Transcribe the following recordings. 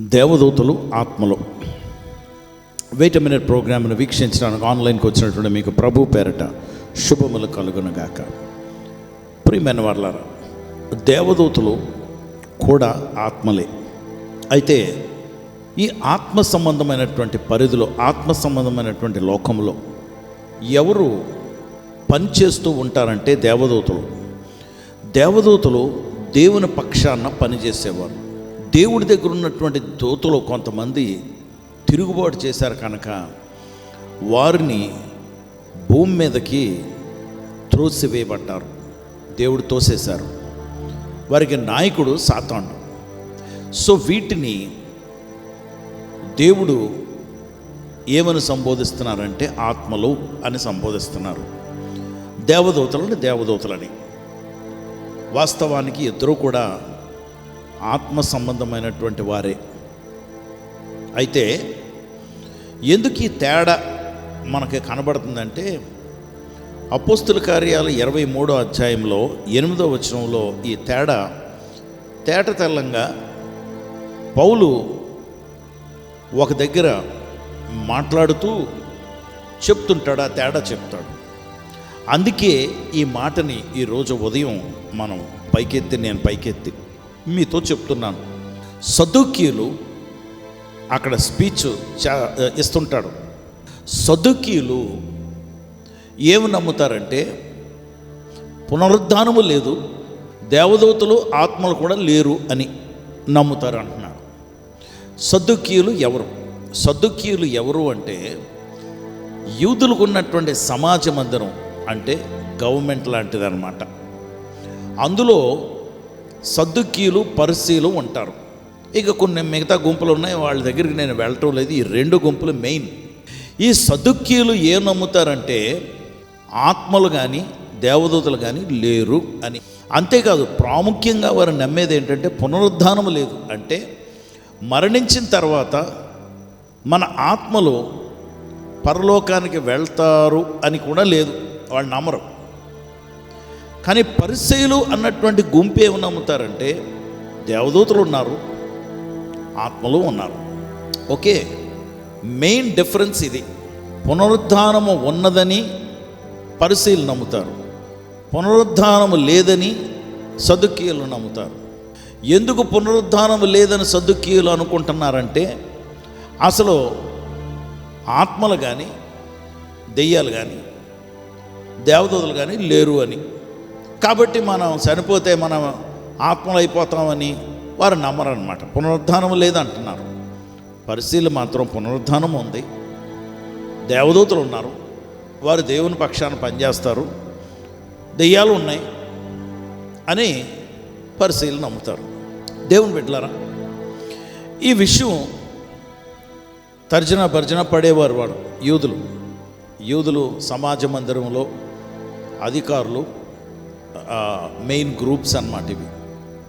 దేవదూతలు ఆత్మలు. Wait minute ప్రోగ్రామ్ను వీక్షించడానికి ఆన్లైన్కి వచ్చినటువంటి మీకు ప్రభు పేరట శుభములు కలుగునుగాక. ప్రియమైన వాళ్ళారా దేవదూతలు కూడా ఆత్మలే. అయితే ఈ ఆత్మ సంబంధమైనటువంటి పరిధిలో ఆత్మ సంబంధమైనటువంటి లోకంలో ఎవరు పనిచేస్తూ ఉంటారంటే దేవదూతలు. దేవదూతలు దేవుని పక్షాన పనిచేసేవారు. దేవుడి దగ్గర ఉన్నటువంటి దూతలు కొంతమంది తిరుగుబాటు చేశారు కనుక వారిని భూమి మీదకి త్రోసివేయబడ్డారు. దేవుడు తోసేశారు. వారికి నాయకుడు సాతాండు సో వీటిని దేవుడు ఏమని సంబోధిస్తున్నారంటే ఆత్మలు అని సంబోధిస్తున్నారు. దేవదూతలని దేవదూతలని. వాస్తవానికి ఇద్దరూ కూడా ఆత్మ సంబంధమైనటువంటి వారే. అయితే ఎందుకు ఈ తేడా మనకి కనబడుతుందంటే అపోస్తుల కార్యాలు ఇరవై మూడో అధ్యాయంలో ఎనిమిదో వచనంలో ఈ తేడా తేట తెల్లంగా పౌలు ఒక దగ్గర మాట్లాడుతూ చెప్తుంటాడు ఆ తేడా చెప్తాడు. అందుకే ఈ మాటని ఈరోజు ఉదయం మనం పైకెత్తి నేను పైకెత్తి మీతో చెప్తున్నాను. సదుకీయులు అక్కడ స్పీచ్ ఇస్తుంటాడు. సదుకీయులు ఏమి నమ్ముతారంటే పునరుద్ధానము లేదు దేవదూతలు ఆత్మలు కూడా లేరు అని నమ్ముతారు అంటున్నాడు సద్దుకీయులు ఎవరు? సద్దుకీయులు ఎవరు అంటే యూదులకు ఉన్నటువంటి సమాజ మందిరం అంటే గవర్నమెంట్ లాంటిది అనమాట అందులో సద్దుకీలు పరిశీలు ఉంటారు. ఇక కొన్ని మిగతా గుంపులు ఉన్నాయి వాళ్ళ దగ్గరికి నేను వెళ్ళటం లేదు. ఈ రెండు గుంపులు మెయిన్. ఈ సదుక్యులు ఏం నమ్ముతారంటే ఆత్మలు కానీ దేవదూతలు కానీ లేరు అని. అంతేకాదు ప్రాముఖ్యంగా వారు నమ్మేది ఏంటంటే పునరుద్ధానం లేదు. అంటే మరణించిన తర్వాత మన ఆత్మలు పరలోకానికి వెళ్తారు అని కూడా లేదు. వాళ్ళు నమ్మరు. కానీ పరిచయులు అన్నటువంటి గుంపు ఏమి నమ్ముతారంటే దేవదూతలు ఉన్నారు ఆత్మలు ఉన్నారు. ఓకే మెయిన్ డిఫరెన్స్ ఇది. పునరుద్ధానము ఉన్నదని పరిశీలు నమ్ముతారు. పునరుద్ధానము లేదని సదుకీయులు నమ్ముతారు. ఎందుకు పునరుద్ధానము లేదని సదుకీయులు అనుకుంటున్నారంటే అసలు ఆత్మలు కానీ దెయ్యాలు కానీ దేవదూతలు కానీ లేరు అని. కాబట్టి మనం చనిపోతే మనం ఆత్మలు అయిపోతామని వారు నమ్మరన్నమాట. పునరుద్ధానం లేదంటున్నారు. పరిశీలి మాత్రం పునరుద్ధానం ఉంది. దేవదూతలు ఉన్నారు. వారు దేవుని పక్షాన పనిచేస్తారు. దెయ్యాలు ఉన్నాయి అని పరిశీలి నమ్ముతారు. దేవుని బిడ్డలారా ఈ విషయం తర్జన భర్జన పడేవారు వాడు యూదులు. యూదులు సమాజ మందిరంలో అధికారులు మెయిన్ గ్రూప్స్ అన్నమాట ఇవి.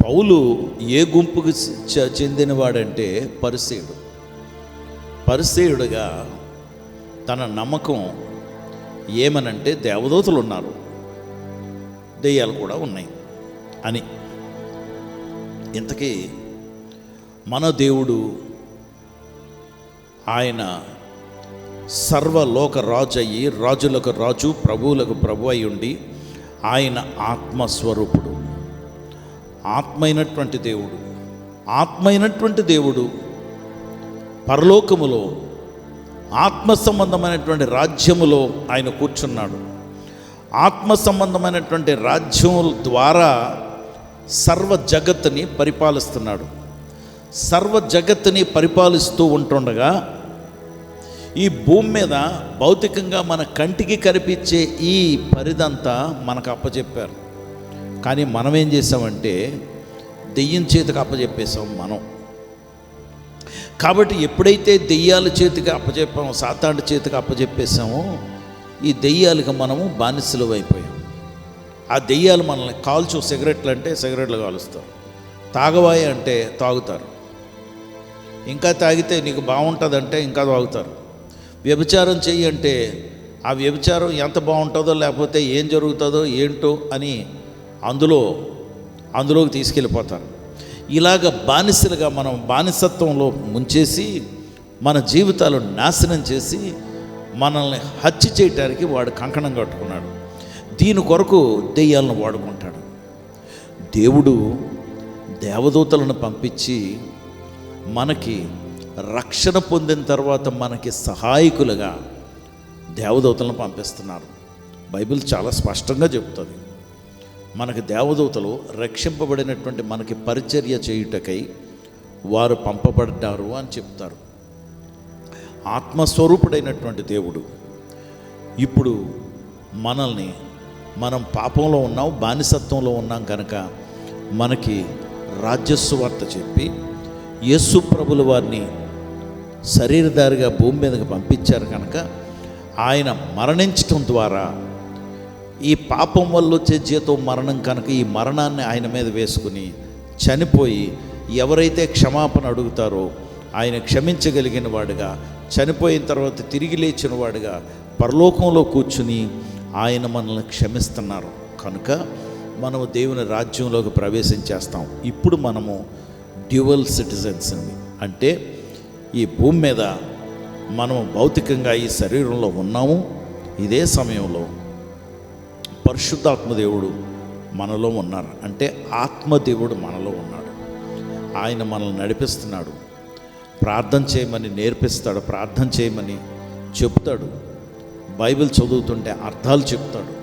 పౌలు ఏ గుంపుకు చ- చెందినవాడంటే పరిసేయుడు. పరిసేయుడుగా తన నమ్మకం ఏమనంటే దేవదూతలు ఉన్నారు. దెయ్యాలు కూడా ఉన్నాయి అని. ఇంతకీ మన దేవుడు ఆయన సర్వలోక రాజు అయ్యి రాజులకు రాజు ప్రభువులకు ప్రభు అయి ఉండి ఆయన ఆత్మస్వరూపుడు. ఆత్మైనటువంటి దేవుడు. ఆత్మైనటువంటి దేవుడు పరలోకములో ఆత్మ సంబంధమైనటువంటి రాజ్యములో ఆయన కూర్చున్నాడు. ఆత్మ సంబంధమైనటువంటి రాజ్యం ద్వారా సర్వ జగత్తుని పరిపాలిస్తున్నాడు. సర్వ జగత్తుని పరిపాలిస్తూ ఉంటుండగా ఈ భూమి మీద భౌతికంగా మన కంటికి కనిపించే ఈ పరిదంతా మనకు అప్పచెప్పారు కానీ మనం ఏం చేసామంటే దెయ్యం చేతికి అప్పచెప్పేసాం మనం. కాబట్టి ఎప్పుడైతే దెయ్యాల చేతికి అప్పచెప్పామో సాతాండి చేతికి అప్పచెప్పేసామో ఈ దెయ్యాలకు మనము బానిసలు అయిపోయాం. ఆ దెయ్యాలు మనల్ని కాల్చు సిగరెట్లు అంటే సిగరెట్లు కాలుస్తారు. తాగవాయి అంటే తాగుతారు. ఇంకా తాగితే నీకు బాగుంటుందంటే ఇంకా తాగుతారు. వ్యభిచారం చెయ్యి అంటే ఆ వ్యభిచారం ఎంత బాగుంటుందో లేకపోతే ఏం జరుగుతుందో ఏంటో అని అందులో అందులోకి తీసుకెళ్ళిపోతారు. ఇలాగ బానిసలుగా మనం బానిసత్వంలో ముంచేసి మన జీవితాలు నాశనం చేసి మనల్ని హత్య చేయటానికి వాడు కంకణం కట్టుకున్నాడు. దీని కొరకు దెయ్యాలను వాడుకుంటాడు. దేవుడు దేవదూతలను పంపించి మనకి రక్షణ పొందిన తర్వాత మనకి సహాయకులుగా దేవదూతలను పంపిస్తున్నారు. బైబిల్ చాలా స్పష్టంగా చెబుతుంది. మనకి దేవదూతలు రక్షింపబడినటువంటి మనకి పరిచర్య చేయుటకై వారు పంపబడ్డారు అని చెప్తారు. ఆత్మస్వరూపుడైనటువంటి దేవుడు ఇప్పుడు మనల్ని మనం పాపంలో ఉన్నాం బానిసత్వంలో ఉన్నాం కనుక మనకి రాజ్యస్వార్త చెప్పి యేసు ప్రభుల వారిని శరీరధారిగా భూమి మీదకి పంపించారు కనుక ఆయన మరణించటం ద్వారా ఈ పాపం వల్ల వచ్చే జీతం మరణం కనుక ఈ మరణాన్ని ఆయన మీద వేసుకుని చనిపోయి ఎవరైతే క్షమాపణ అడుగుతారో ఆయన క్షమించగలిగిన వాడుగా చనిపోయిన తర్వాత తిరిగి లేచిన వాడుగా పరలోకంలో కూర్చుని ఆయన మనల్ని క్షమిస్తున్నారు. కనుక మనము దేవుని రాజ్యంలోకి ప్రవేశించేస్తాం ఇప్పుడు మనము డ్యువల్ సిటిజన్స్ అంటే ఈ భూమి మీద మనము భౌతికంగా ఈ శరీరంలో ఉన్నాము. ఇదే సమయంలో పరిశుద్ధాత్మదేవుడు మనలో ఉన్నారు. అంటే ఆత్మదేవుడు మనలో ఉన్నాడు. ఆయన మనల్ని నడిపిస్తున్నాడు. ప్రార్థన చేయమని నేర్పిస్తాడు ప్రార్థన చేయమని చెప్తాడు. బైబిల్ చదువుతుంటే అర్థాలు చెప్తాడు.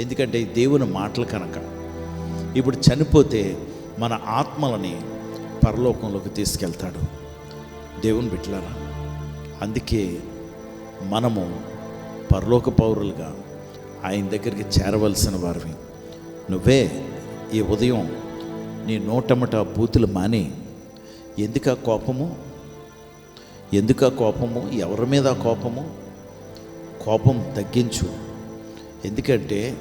ఎందుకంటే దేవుని మాటలు కనుక ఇప్పుడు చనిపోతే మన ఆత్మలని పరలోకంలోకి తీసుకెళ్తాడు. దేవుని బిడ్డలారా అందుకే మనము పరలోక పౌరులుగా ఆయన దగ్గరికి చేరవలసిన వారివి. నువ్వే ఈ ఉదయం నీ నోటమట బూతులు మాని ఎందుక కోపము? ఎందుక కోపము? ఎవరి మీద కోపము? కోపం తగ్గించు. ఎందుకంటే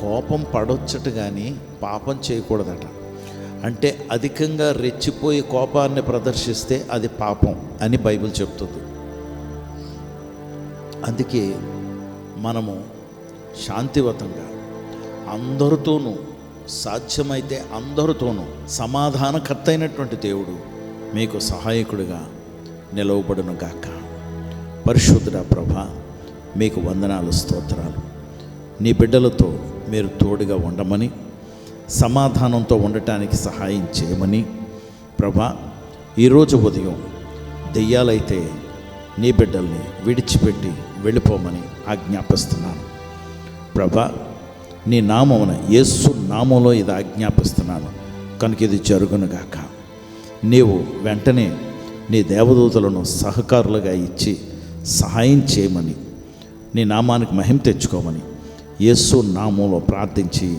కోపం పడొచ్చట కానీ పాపం చేయకూడదట. అంటే అధికంగా రెచ్చిపోయి కోపాన్ని ప్రదర్శిస్తే అది పాపం అని బైబిల్ చెప్తుంది. అందుకే మనము శాంతివతంగా అందరితోనూ సాధ్యమైతే అందరితోనూ సమాధానకర్త అయినటువంటి దేవుడు మీకు సహాయకుడిగా నిలవబడును గాక. పరిశుద్ధుడ ప్రభ మీకు వందనాలు స్తోత్రాలు. నీ బిడ్డలతో మీరు తోడుగా ఉండమని సమాధానంతో ఉండటానికి సహాయం చేయమని ప్రభా ఈరోజు ఉదయం దెయ్యాలైతే నీ బిడ్డల్ని విడిచిపెట్టి వెళ్ళిపోమని ఆజ్ఞాపిస్తున్నాను. ప్రభా నీ నామమున యేసు నామంలో ఇది ఆజ్ఞాపిస్తున్నాను. కనుక ఇది జరుగునుగాక నీవు వెంటనే నీ దేవదూతలను సహకారులుగా ఇచ్చి సహాయం చేయమని నీ నామానికి మహిమ తెచ్చుకోమని యేసు నామంలో ప్రార్థించి